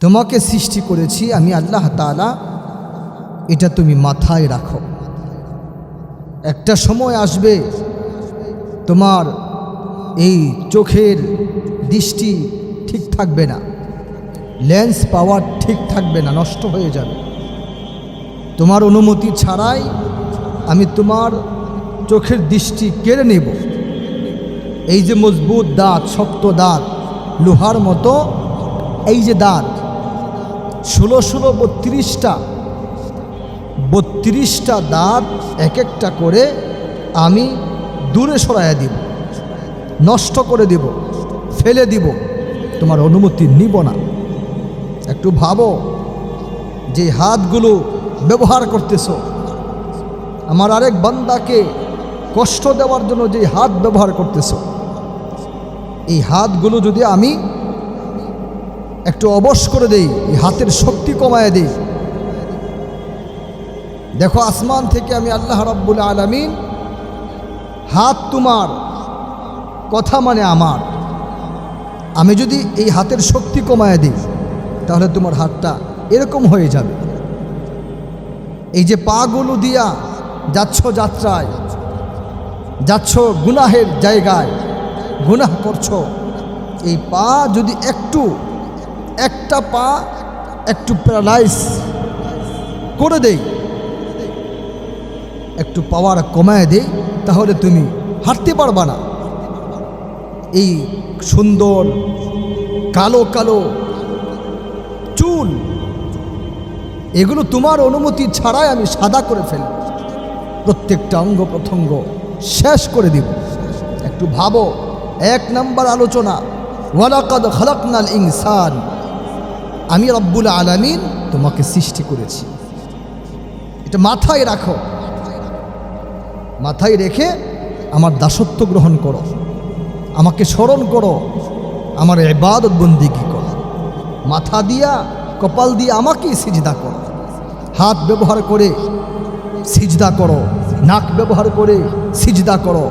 তোমাকে সৃষ্টি করেছি আমি আল্লাহ তালা এটা তুমি মাথায় রাখো। একটা সময় আসবে তোমার এই চোখের দৃষ্টি ঠিক থাকবে না। লেন্স পাওয়ার ঠিক থাকবে না, নষ্ট হয়ে যাবে। তোমার অনুমতি ছাড়াই আমি তোমার চোখের দৃষ্টি কেড়ে নেব। এই যে মজবুত দাঁত, শক্ত দাঁত, লোহার মতো, এই যে দাঁত ষোলো ষোলো, বত্রিশটা বত্রিশটা দাঁত এক একটা করে আমি দূরে সরাইয়া দিব, নষ্ট করে দিব, ফেলে দিব, তোমার অনুমতি নিব না। একটু ভাবো যে হাতগুলো ব্যবহার করতেছ। আমার আরেক বান্দাকে কষ্ট দেওয়ার জন্য যে হাত ব্যবহার করতেছ। এই হাতগুলো যদি আমি একটু অবশ করে দেই, এই হাতের শক্তি কমায় দেই। দেখো, আসমান থেকে আমি আল্লাহ রাব্বুল আলমিন, হাত তোমার, কথা মানে আমার। আমি যদি এই হাতের শক্তি কমায় দিই, তাহলে তোমার হাতটা এরকম হয়ে যাবে। এই যে পাগুলো দিয়া যাচ্ছ যাত্রায়, যাচ্ছ গুনাহের জায়গায়, গুনাহ করছ, এই পা যদি একটু একটা পা, একটু প্যারালাইজ করে দেই। একটু পাওয়ার কমায় দেই, তাহলে তুমি হাঁটতে পারবা না। এই সুন্দর কালো কালো চুল, এগুলো তোমার অনুমতি ছাড়াই আমি সাদা করে ফেলব। প্রত্যেকটা অঙ্গ প্রত্যঙ্গ শেষ করে দিব। একটু ভাবো, এক নাম্বার আলোচনা, ওয়ালাকাদ খালাকনাল ইনসান। আমি রব্বুল আলামিন তোমাকে সৃষ্টি করেছি। এটা মাথায় রাখো। মাথায় রেখে আমার দাসত্ব গ্রহণ করো। আমাকে স্মরণ করো। আমার এবাদত বন্দিগি করো। মাথা দিয়া, কপাল দিয়ে আমাকেই সিজদা করো। হাত ব্যবহার করে সিজদা করো। নাক ব্যবহার করে সিজদা করো।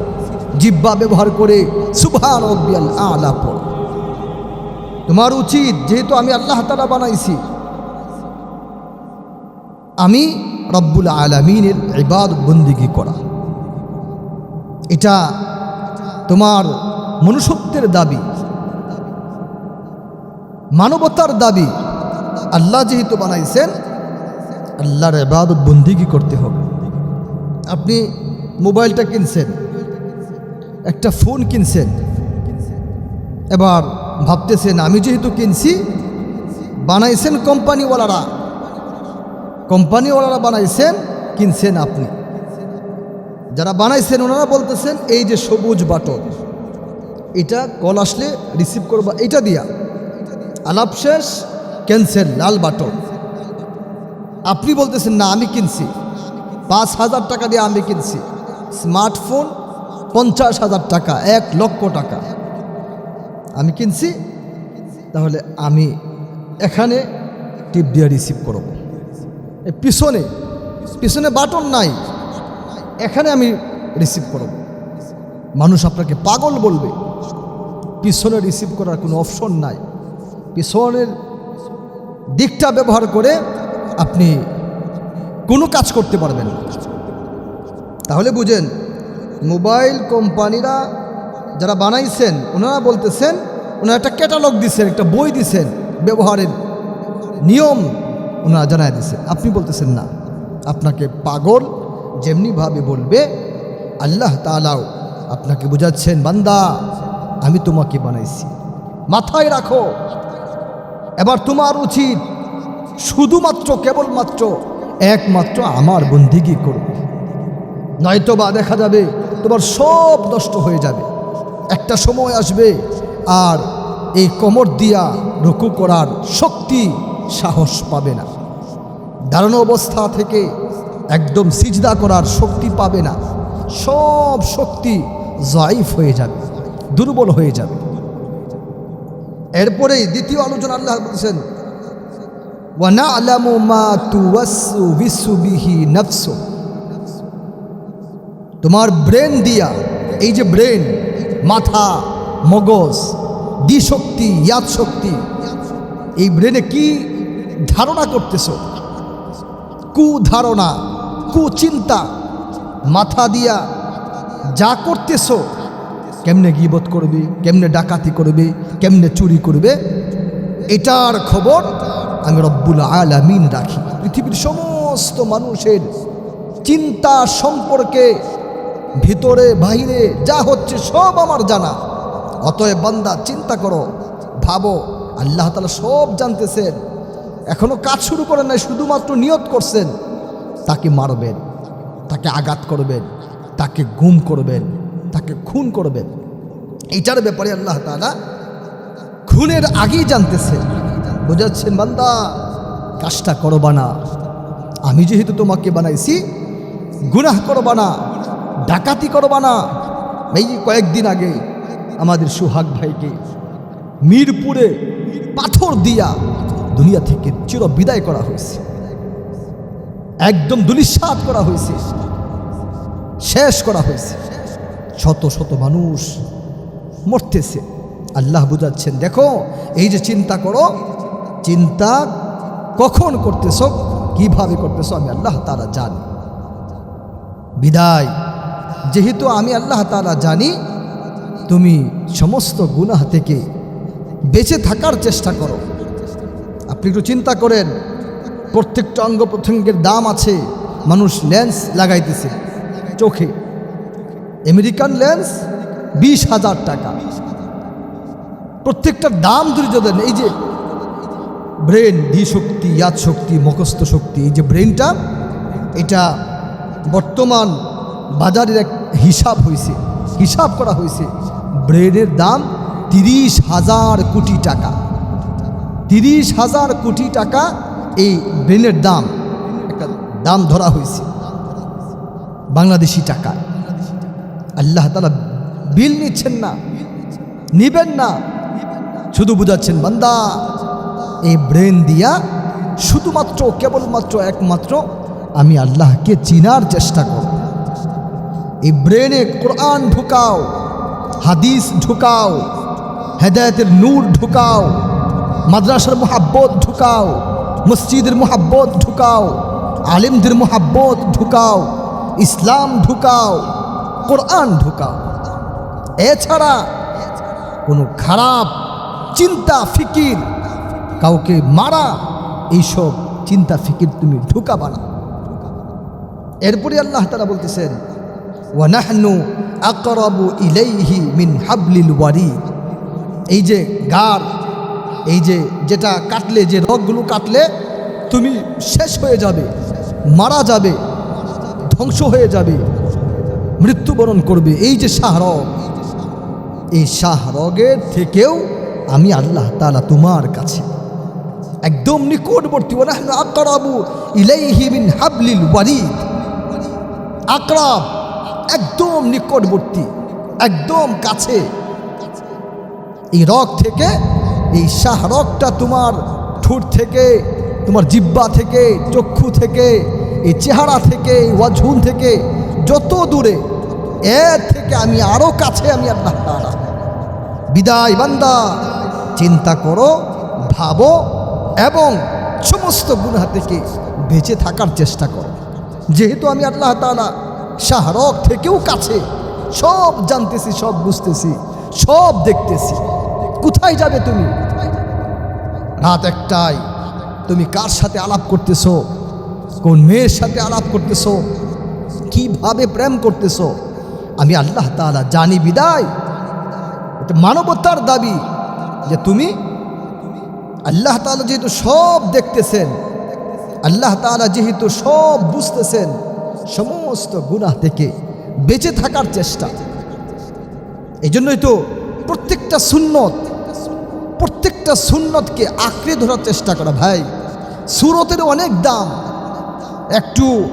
জিব্বা ব্যবহার করে রব্বিয়াল আলা পড়ো। তোমার উচিত যেহেতু আমি আল্লাহ তালা বানাইছি। আমি রব্বুল আলমিনের ইবাদ বন্দিগি করা। এটা তোমার মনুষ্যত্বের দাবি। মানবতার দাবি। আল্লাহ যেহেতু বানাইছেন, আল্লাহর এবাদত বন্দিগি করতে হবে। আপনি মোবাইলটা কিনছেন, একটা ফোন কিনছেন, এবার ভাবতেছেন, আমি যেহেতু কিনছি, বানাইছেন কোম্পানিওয়ালারা। কোম্পানিওয়ালারা বানাইছেন, কিনছেন আপনি। যারা বানাইছেন, ওনারা বলতেছেন, এই যে সবুজ বাটন, এটা কল আসলে রিসিভ করবা, এটা দিয়া। আলাপ শেষ ক্যান্সেল লাল বাটন। আপনি বলতেছেন, না, আমি কিনছি। পাঁচ হাজার টাকা দিয়ে আমি কিনছি। স্মার্টফোন পঞ্চাশ হাজার টাকা, এক লক্ষ টাকা। আমি কিনছি, তাহলে আমি এখানে টিপ দিয়ে রিসিভ করব। পিছনে পিছনে বাটন নাই, এখানে আমি রিসিভ করব। মানুষ আপনাকে পাগল বলবে, পিছনে রিসিভ করার কোনো অপশন নাই। পিছনের দিকটা ব্যবহার করে আপনি কোনো কাজ করতে পারবেন তাহলে বুঝেন, মোবাইল কোম্পানিরা যারা বানাইছেন, ওনারা বলতেছেন, ওনারা একটা ক্যাটালগ দিচ্ছেন একটা বই দিছেন, ব্যবহারের নিয়ম ওনারা জানাই দিচ্ছেন আপনি বলতেছেন না। আপনাকে পাগল যেমনিভাবে বলবে, আল্লাহ তালাও আপনাকে বুঝাচ্ছেন, বান্দা, আমি তোমাকে বানাইছি। মাথায় রাখো। এবার তোমার উচিত শুধুমাত্র, কেবলমাত্র, একমাত্র আমার বন্দিগি করবে। নয়তো বা দেখা যাবে তোমার সব নষ্ট হয়ে যাবে। একটা সময় আসবে আর এই কোমর দিয়া রুকু করার শক্তি সাহস পাবে না। দাঁড়ানো অবস্থা থেকে একদম সিজদা করার শক্তি পাবে না। সব শক্তি জয়ীফ হয়ে যাবে, দুর্বল হয়ে যাবে। এরপরেই দ্বিতীয় আলোচনা আল্লাহ বলছেন ওয়ানা আলামু মা নফসু। তোমার ব্রেন দিয়া, এই যে ব্রেন মাথা, মগজ, দ্বিশক্তি ইয়াদ শক্তি এই ব্রেনে কি ধারণা করতেছ? কুধারণা, কুচিন্তা। মাথা দিয়া যা করতেছ, কেমনে গিবত করবে, কেমনে ডাকাতি করবে, কেমনে চুরি করবে, এটার খবর আমি রব্বুল আলামিন রাখি। পৃথিবীর সমস্ত মানুষের চিন্তা সম্পর্কে ভিতরে, বাহিরে, যা হচ্ছে সব আমার জানা। অতএব বান্দা, চিন্তা করো, ভাবো, আল্লাহ তালা সব জানতেছেন। এখনও কাজ শুরু করেন নাই, শুধুমাত্র নিয়ত করছেন। তাকে মারবেন, তাকে আঘাত করবেন, তাকে গুম করবেন, তাকে খুন করবেন। এইটার ব্যাপারে আল্লাহ তালা খুনের আগেই জানতেছে বোঝাচ্ছেন বান্দা, কাজটা করবা না। আমি যেহেতু তোমাকে বানাইছি, গুনাহ করবা না। ডাকাতি করবা না। এই কয়েকদিন আগে আমাদের সুহাগ ভাইকে মিরপুরে পাথর দিয়া দুনিয়া থেকে চির বিদায় করা হয়েছে। একদম দুলিশ্বাত করা হয়েছে। শেষ করা হয়েছে। শত শত মানুষ মরতেছে। আল্লাহ বুঝাচ্ছেন, দেখো, এই যে চিন্তা করো, চিন্তা কখন করতেছ, কীভাবে করতেছ আমি আল্লাহ তারা জানি। বিদায়। যেহেতু আমি আল্লাহ তারা জানি, তুমি সমস্ত গুনাহ থেকে বেঁচে থাকার চেষ্টা করো। আপনি একটু চিন্তা করেন, প্রত্যেকটা অঙ্গ প্রত্যঙ্গের দাম আছে, মানুষ লেন্স লাগাইতেছে চোখে। আমেরিকান লেন্স বিশ হাজার টাকা। প্রত্যেকটার দাম ধৈর্য দেন এই যে ব্রেন ধি শক্তি, ইয়াদ শক্তি, মুখস্থ শক্তি, এই যে ব্রেনটা, এটা বর্তমান বাজারের এক হিসাব হয়েছে হিসাব করা হয়েছে ব্রেনের দাম তিরিশ হাজার কোটি টাকা। তিরিশ হাজার কোটি টাকা এই ব্রেনের দাম, একটা দাম ধরা হয়েছে বাংলাদেশি টাকা। আল্লাহ তালা বিল নিচ্ছেন না, নিবেন না। শুধু বুঝাচ্ছেন, বান্দা, এই ব্রেন দিয়া শুধুমাত্র, কেবলমাত্র একমাত্র আমি আল্লাহকে চিনার চেষ্টা করব। এই ব্রেনে কোরআন ঢুকাও, হাদিস ঢুকাও, হেদায়তের নূর ঢুকাও, মাদ্রাসার মোহাব্বত ঢুকাও, মসজিদের মোহাব্বত ঢুকাও, আলিমদের মোহাব্বত ঢুকাও, ইসলাম ঢুকাও, কোরআন ঢুকাও। এছাড়া কোনো খারাপ চিন্তা, ফিকির, কাউকে মারা, এইসব চিন্তা, ফিকির তুমি ঢুকাবা না। এরপরে আল্লাহ তারা বলতেছেন ওয়ানাহনু আকরাবু ইলাইহি মিন হাবলিল ওয়ারিদ। এই যে গার, এই যে যেটা কাটলে, যে রগগুলো কাটলে, তুমি শেষ হয়ে যাবে, মারা যাবে, ধ্বংস হয়ে যাবে, মৃত্যুবরণ করবে। এই যে শাহরগ এই শাহরগের থেকেও আমি আল্লাহ তালা তোমার কাছে একদম নিকটবর্তী ওনাহনু আকরাবু ইলাইহি মিন হাবলিল ওয়ারিদ। আকরাব একদম নিকটবর্তী, একদম কাছে। এই রগ থেকে, এই শাহ রগটা তোমার ঠোঁট থেকে, তোমার জিব্বা থেকে, চক্ষু থেকে, এই চেহারা থেকে, এই ওয়াঝুন থেকে, যত দূরে এর থেকে আমি আরও কাছে আমি আল্লাহ তাআলা বিদায় বান্দা, চিন্তা করো, ভাবো এবং সমস্ত গুণা থেকে বেঁচে থাকার চেষ্টা করো। যেহেতু আমি আল্লাহ তালা শাহরক থেকেও কাছে। সব জানতেছি, সব বুঝতেছি, সব দেখতেছি। কোথায় যাবে তুমি? রাত একটাই তুমি কার সাথে আলাপ করতেছো? কোন মেয়ের সাথে আলাপ করতেছো? কীভাবে প্রেম করতেছো? আমি আল্লাহ তাআলা জানি বিদায়। এটা মানবতার দাবি যে তুমি আল্লাহ তাআলা যেহেতু সব দেখতেছেন, আল্লাহ তাআলা যেহেতু সব বুঝতেছেন সমস্ত গুনাহ থেকে বেঁচে থাকার চেষ্টা। এই জন্যই তো প্রত্যেকটা সুন্নত, প্রত্যেকটা সুন্নতকে আঁকড়ে ধরার চেষ্টা করা ভাই। সুরতের অনেক দাম। একটু,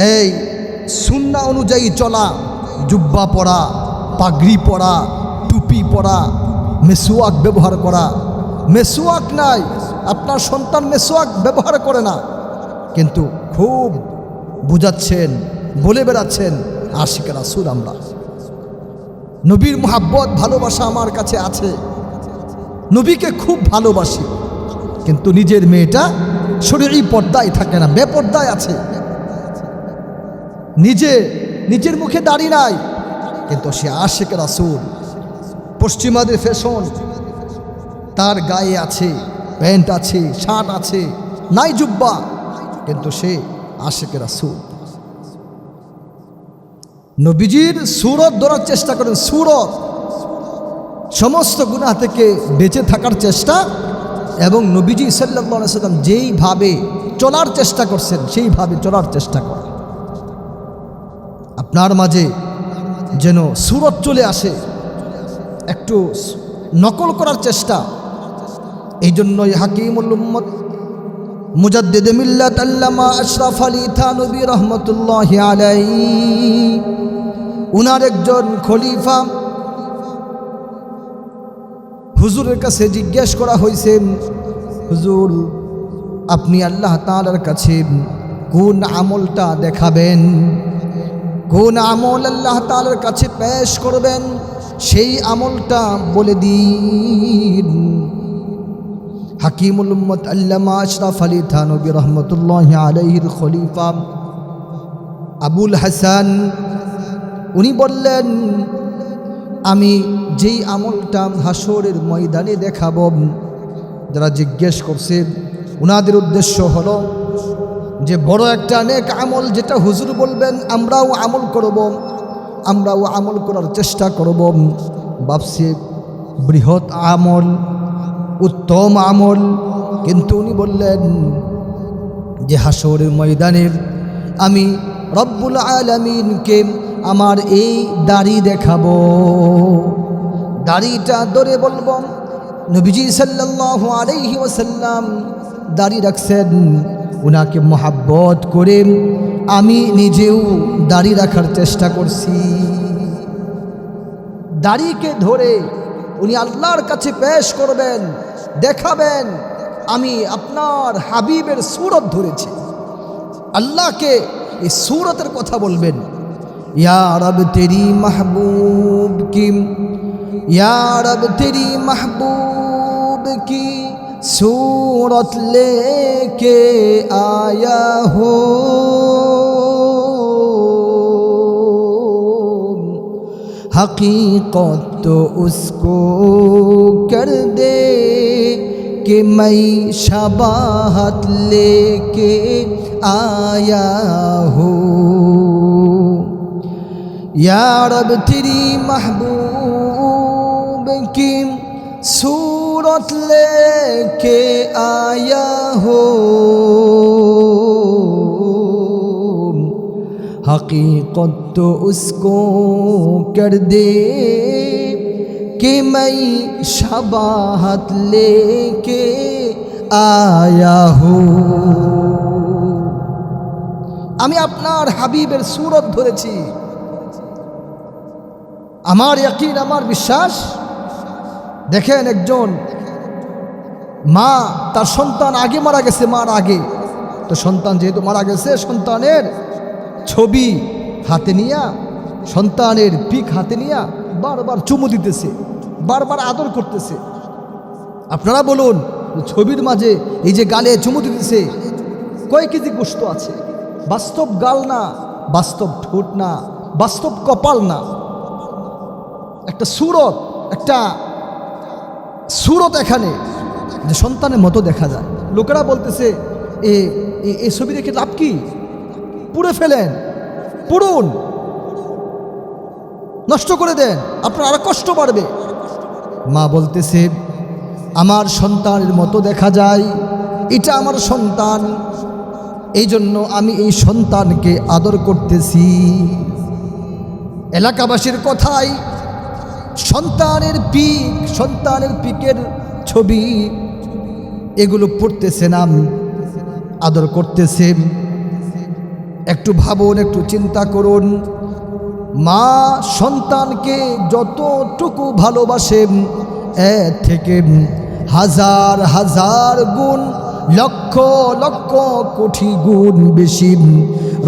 এই সুন্না অনুযায়ী চলা, জুব্বা পরা, পাগড়ি পরা, টুপি পরা, মেসুয়াক ব্যবহার করা। মেসুয়াক নাই, আপনার সন্তান মেসুয়াক ব্যবহার করে না। কিন্তু খুব বুঝাচ্ছেন, বলে বেড়াচ্ছেন আশিকেরা সুর আমরা। নবীর মোহাব্বত, ভালোবাসা আমার কাছে আছে। নবীকে খুব ভালোবাসি, কিন্তু নিজের মেয়েটা শরীরই পর্দায় থাকে না, বেপর্দায় আছে। নিজে, নিজের মুখে দাড়ি নাই, কিন্তু সে আশেক রাসুল। পশ্চিমাদের ফ্যাশন, তার গায়ে আছে, প্যান্ট আছে, শার্ট আছে, নাই জুব্বা, কিন্তু সে আশেক রাসুল। নবীজির সুরত ধরার চেষ্টা করেন, সুরত। সমস্ত গুনাহ থেকে বেঁচে থাকার চেষ্টা এবং নবীজি সাল্লাম যেইভাবে চলার চেষ্টা করছেন, সেইভাবে চলার চেষ্টা করা আপনার মাঝে যেন সুরত চলে আসে, একটু নকল করার চেষ্টা এই জন্যই হাকিমুল উম্মত মুজাদ্দিদ মিল্লাত আল্লামা আশরাফ আলী থানবী রহমতুল্লাহ আলাই উনার একজন খলিফা হুজুরের কাছে জিজ্ঞেস করা হয়েছে, হুজুর, আপনি আল্লাহ তালার কাছে কোন আমলটা দেখাবেন? কোন আমল আল্লাহ তালার কাছে পেশ করবেন? সেই আমলটা বলে দিন। হাকিমুল উম্মত আল্লামা আশরাফ আলী থানবী রহমতুল্লাহ আলহির খলিফা আবুল হাসান, উনি বললেন, আমি যেই আমলটা হাসরের ময়দানে দেখাব। যারা জিজ্ঞেস করছে ওনাদের উদ্দেশ্য হলো যে বড় একটা অনেক আমল যেটা হুজুর বলবেন, আমরাও আমল করব, আমরাও আমল করার চেষ্টা করব। ভাবছি বৃহৎ আমল। উত্তম আমল। কিন্তু উনি বললেন যে হাসরের ময়দানের আমি রব্বুল আলমিনকে আমার এই দাড়ি দেখাবো। দাড়িটা ধরে বলব, নবীজি সাল্লাহ আলাইহি ওসাল্লাম দাড়ি রাখছেন, উনাকে মহাব্বত করে আমি নিজেও দাড়ি রাখার চেষ্টা করছি। দাড়িকে ধরে উনি আল্লাহর কাছে পেশ করবেন দেখাবেন আমি আপনার হাবিবের সুরত ধরেছি আল্লাহকে এই সুরতের কথা বলবেন या रब तेरी महबूब की या रब तेरी महबूब की सूरत लेके आया हो हकीकत तो उसको कर दे कि मैं शबाहत लेके आया हूँ। या रब, तेरी महबूब की सूरत लेके आया हो। हकीकत तो उसको कर दे कि मैं शबाहत लेके आया हूँ আমি আপনার হাবিবের সুরত ধরেছি আমার ইয়াকিন আমার বিশ্বাস দেখেন একজন মা তার সন্তান আগে মারা গেছে মার আগে তো সন্তান যেহেতু মারা গেছে সন্তানের ছবি হাতে নিয়া সন্তানের পিক হাতে নিয়া বারবার চুমু দিতেছে, বারবার আদর করতেছে। আপনারা বলুন, ছবির মাঝে এই যে গালে চুমু দিতেছে, কয় কেজি গোস্ত আছে? বাস্তব গাল না, বাস্তব ঠোঁট না, বাস্তব কপাল না। একটা সুরত একটা সুরত এখানে, যে সন্তানের মতো দেখা যায়। লোকেরা বলতেছে, এ এই ছবি দেখে লাভ কি? পুড়ে ফেলেন, পুড়ুন। নষ্ট করে দেন, আপনার আরও কষ্ট বাড়বে। মা বলতেছে, আমার সন্তানের মতো দেখা যায়। এটা আমার সন্তান। এই জন্য আমি এই সন্তানকে আদর করতেছি। এলাকাবাসীর কথাই, সন্তানের পিক, সন্তানের পিকের ছবি, এগুলো পড়তেছে নাম আদর করতেছে। একটু ভাবুন, একটু চিন্তা করুন। মা সন্তানকে যতটুকু ভালোবাসেন এর থেকে হাজার হাজার গুণ, লক্ষ লক্ষ কোটি গুণ বেশি।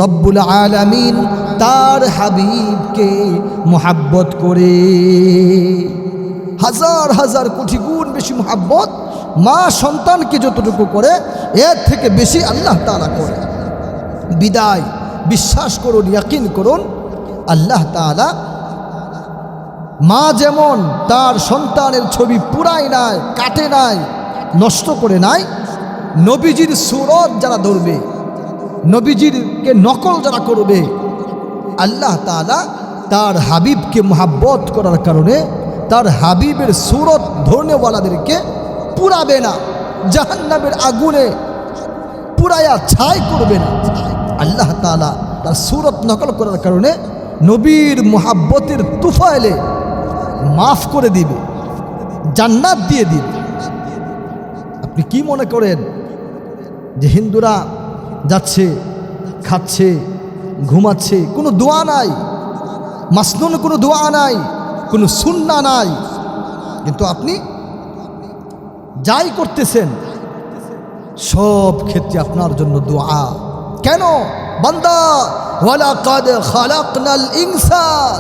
রব্বুল আলামিন তার হাবিবকে মোহাব্বত করে হাজার হাজার কোটি গুণ বেশি মোহাব্বত মা সন্তানকে যতটুকু করে, এর থেকে বেশি আল্লাহ তালা করে। বিদায়, বিশ্বাস করুন, ইয়াকিন করুন। আল্লাহ তালা মা যেমন তার সন্তানের ছবি পুরাই নাই, কাটে নাই, নষ্ট করে নাই, নবীজির সুরত যারা ধরবে, নবীজিরকে নকল যারা করবে, আল্লাহ তালা তার হাবিবকে মহাব্বত করার কারণে তার হাবিবের সুরত ধরনেওয়ালাদেরকে পুরাবে না, জাহান্নামের আগুনে পুরায়া ছাই করবে না। আল্লাহ তালা তার সুরত নকল করার কারণে নবীর মোহাব্বতের তুফাইলে মাফ করে দিবে, জান্নাত দিয়ে দিবে। আপনি কি মনে করেন যে হিন্দুরা যাচ্ছে, খাচ্ছে, ঘুমাচ্ছে, কোনো দোয়া নাই? মাসনুন কোনো দোয়া নাই, কোনো সুন্না নাই। কিন্তু আপনি যাই করতেছেন, সব ক্ষেত্রে আপনার জন্য দোয়া। কেন? বান্দা, ওয়ালাকাদ খালাকনাল ইনসান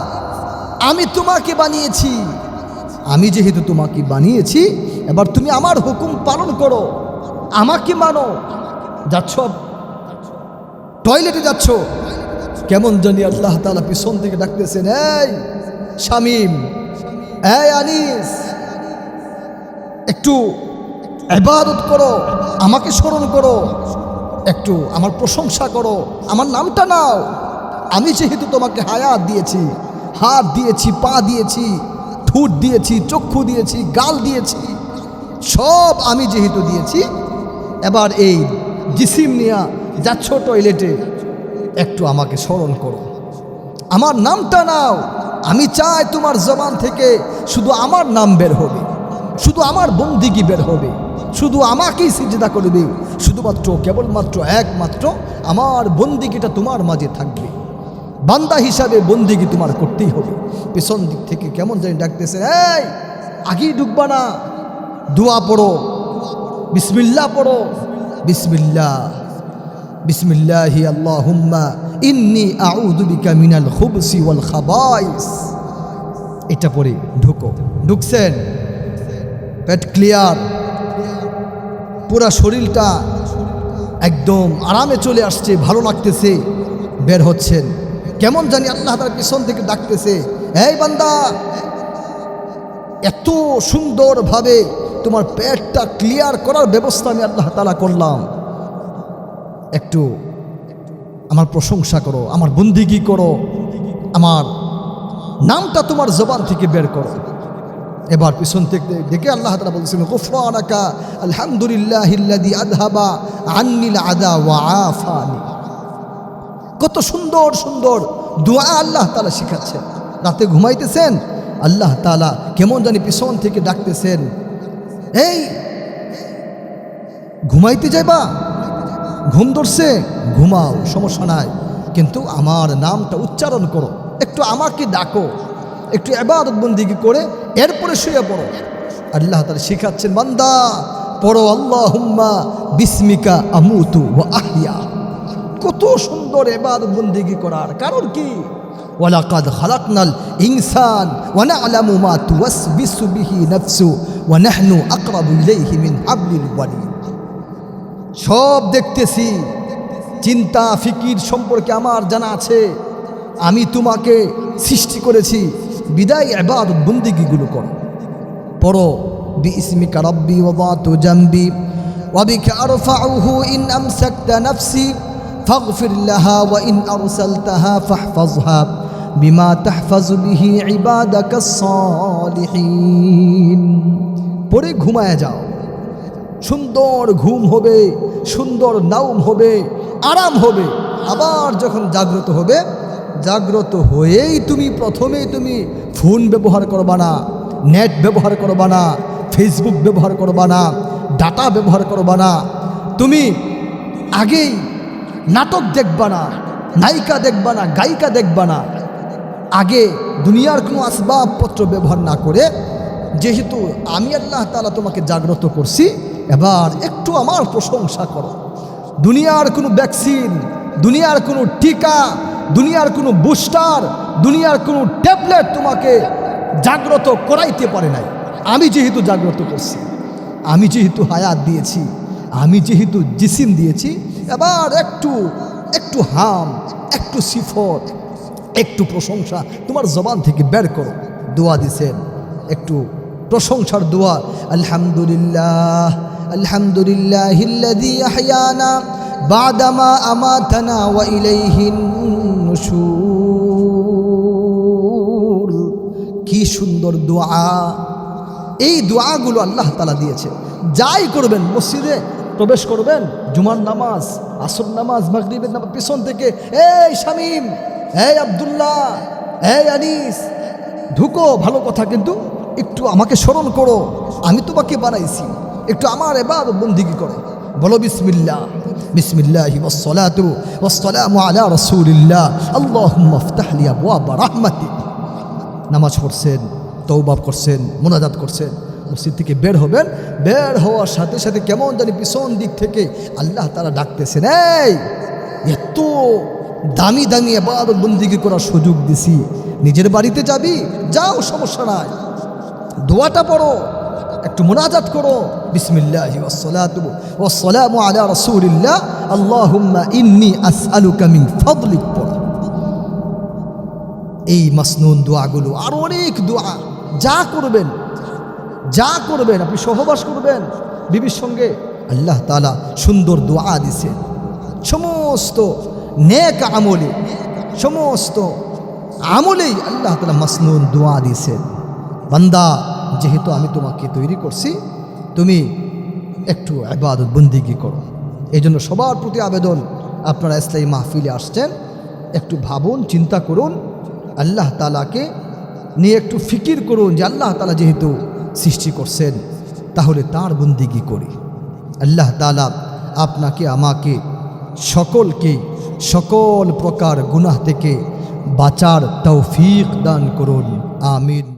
আমি তোমাকে বানিয়েছি। আমি যেহেতু তোমাকে বানিয়েছি, এবার তুমি আমার হুকুম পালন করো। আমাকে মানো। যাচ্ছ? টয়লেটে যাচ্ছ? কেমন জানি আল্লাহ তালা পিছন থেকে ডাকতেছেন, এই শামিম, এই আনিস, একটু এবাদত করো, আমাকে স্মরণ করো। একটু আমার প্রশংসা করো, আমার নামটা নাও। আমি যেহেতু তোমাকে হায়াত দিয়েছি, হাত দিয়েছি, পা দিয়েছি, ঠুট দিয়েছি, চক্ষু দিয়েছি, গাল দিয়েছি, সব আমি যেহেতু দিয়েছি, এবার এই জিসিম নিয়া যাচ্ছ টয়লেটে, একটু আমাকে স্মরণ করো। আমার নামটা নাও, আমি চাই তোমার জবান থেকে শুধু আমার নাম বের হবে, শুধু আমার বন্দিগি বের হবে, শুধু আমাকেই সিজদা করবে শুধুমাত্র, কেবলমাত্র একমাত্র আমার বন্দিগিটা তোমার মাঝে থাকবে। বান্দা হিসাবে বন্দিগি তোমার করতেই হবে। পেছন দিক থেকে কেমন জানি ডাকতেছে, এই, আগেই ঢুকবা না। দোয়া পড়ো। বিসমিল্লা পড়ো। বিসমিল্লা বিসমিল্লাহি আল্লাহুম্মা ইন্নি আউযু বিকা মিনাল খুবসি ওয়াল খাবাইস। এটা পড়ে ঢুকো। ঢুকছেন? পেট ক্লিয়ার? পুরা শরীরটা একদম আরামে চলে আসছে, ভালো লাগতেছে, বের হচ্ছেন। কেমন জানি আল্লাহ তার পিছন থেকে ডাকতেছে, এই বান্দা, এত সুন্দরভাবে তোমার পেটটা ক্লিয়ার করার ব্যবস্থা আমি আল্লাহ তালা করলাম। একটু আমার প্রশংসা করো, আমার বন্দিগি করো, আমার নামটা তোমার জবান থেকে বের করো। এবার পিছন থেকে দেখে আল্লাহ তালা বলছেন, গুফরানাকা, আলহামদুলিল্লাহ আদহাবা আন্নিল আদা ওয়া আফানি। কত সুন্দর সুন্দর দোয়া আল্লাহ তালা শিখাচ্ছেন। রাতে ঘুমাইতেছেন, আল্লাহ তালা কেমন জানি পিছন থেকে ডাকতেছেন, এই, ঘুমাইতে যাইবা, ঘুম ধরছে, ঘুমাও, সমস্যা নাই। কিন্তু আমার নামটা উচ্চারণ করো, একটু আমাকে ডাকো। একটু এবাদত বন্দিগি করে এরপরে শুয়ে পড়ো। আল্লাহ তালা শিখাচ্ছেন, বান্দা, পড়ো আল্লাহ হুম্মা বিস্মিকা আমুতু ও আহিয়া। কত সুন্দর এবাদত বন্দিগি করার। কারণ কি? ওয়ালাকাদ খালাকনাল ইনসান ওয়া না'লামু মা তুওয়াসবিসু বিহি নাফসু ওয়া নাহনু আকরাবু ইলাইহি মিন হাবলিল ওয়ারিদ সব দেখতেছি। চিন্তা, ফিকির সম্পর্কে আমার জানা আছে। আমি তোমাকে সৃষ্টি করেছি বিদায় এবাদত বন্দিগিগুলো করো পড়ো বি ইসমিকা রব্বি ওয়াদাতু জামবি وبك أرفعه إن أمسكت نفسي فاغفر لها وإن أرسلتها فاحفظها بما تحفظ به عبادك الصالحين পরে ঘুমায় যাও সুন্দর ঘুম হবে সুন্দর নাউম হবে আরাম হবে আবার যখন জাগ্রত হবে জাগ্রত হয়েই তুমি প্রথমেই তুমি ফোন ব্যবহার করবা না, নেট ব্যবহার করবা না ফেসবুক ব্যবহার করবা না ডাটা ব্যবহার করবা না। তুমি আগেই নাটক দেখবা না, নায়িকা দেখবা না, গায়িকা দেখবা না। আগে দুনিয়ার কোনো আসবাবপত্র ব্যবহার না করে, যেহেতু আমি আল্লাহ তালা তোমাকে জাগ্রত করছি, এবার একটু আমার প্রশংসা করো। দুনিয়ার কোনো ভ্যাকসিন দুনিয়ার কোনো টিকা দুনিয়ার কোনো বুস্টার, দুনিয়ার কোনো ট্যাবলেট তোমাকে জাগ্রত করাইতে পারে নাই। আমি যেহেতু জাগ্রত করছি, আমি যেহেতু হায়াত দিয়েছি, আমি যেহেতু জিসিম দিয়েছি, এবার একটু একটু হাম, একটু সিফত, একটু প্রশংসা তোমার জবান থেকে বের করো, দোয়া দিছেন, একটু প্রশংসার দোয়া, আলহামদুলিল্লাহ আলহামদুলিল্লাহ বাদামা আমাতানা ওয়া ইলাইহিন কি সুন্দর দোয়া। এই দোয়াগুলো আল্লাহ তালা দিয়েছে। যাই করবেন, মসজিদে প্রবেশ করবেন, জুমার নামাজ, আসর নামাজ, মাগরিবের নামাজ, পিছন থেকে, এই শামীম, এই আবদুল্লাহ, এই আনিস, ঢুকো, ভালো কথা কিন্তু একটু আমাকে স্মরণ করো, আমি তোমাকে বানাইছি, একটু আমার এবার বন্দিগি করো। বলো, বিসমিল্লাহ। বিসমিল্লাহ ওয়াসসালাতু ওয়াসসালামু আলা রাসূলিল্লাহ। আল্লাহুম্মা ইফতাহ লি আবওয়াব রাহমাতিক। নামাজ পড়ছেন তৌবাব করছেন, মোনাজাত করছেন, মসজিদ থেকে বের হবেন। বের হওয়ার সাথে সাথে কেমন জানি পিছন দিক থেকে আল্লাহ তারা ডাকতেছেন, এই, এত দামি দামি এবার বন্দিগি করার সুযোগ দিছি। নিজের বাড়িতে যাবি, যাও, সমস্যা নাই। দোয়াটা পড়ো। একটু মোনাজাত করো। বিসমিল্লাহ আলা ইন্নী ফাদলিক। পড়ো। এই মাসনুন দোয়াগুলো আর অনেক দোয়া। যা করবেন যা করবেন, আপনি সহবাস করবেন। বিবির সঙ্গে আল্লাহ তালা সুন্দর দোয়া দিছে সমস্ত নেক আমলে, সমস্ত আমলেই আল্লাহ তালা মাসনুন দোয়া দিছেন বান্দা যেহেতু আমি তোমাকে তৈরি করছি, তুমি একটু আবাদত বন্দিগি করো। এই জন্য সবার প্রতি আবেদন, আপনারা ইসলামী মাহফিলে আসছেন, একটু ভাবুন, চিন্তা করুন, আল্লাহ তালাকে নিয়ে একটু ফিকির করুন যে আল্লাহ তালা যেহেতু সৃষ্টি করছেন, তাহলে তার বন্দিগি করি। আল্লাহ তালা আপনাকে, আমাকে সকলকে সকল প্রকার গুনাহ থেকে বাঁচার তৌফিক দান করুন। আমিন।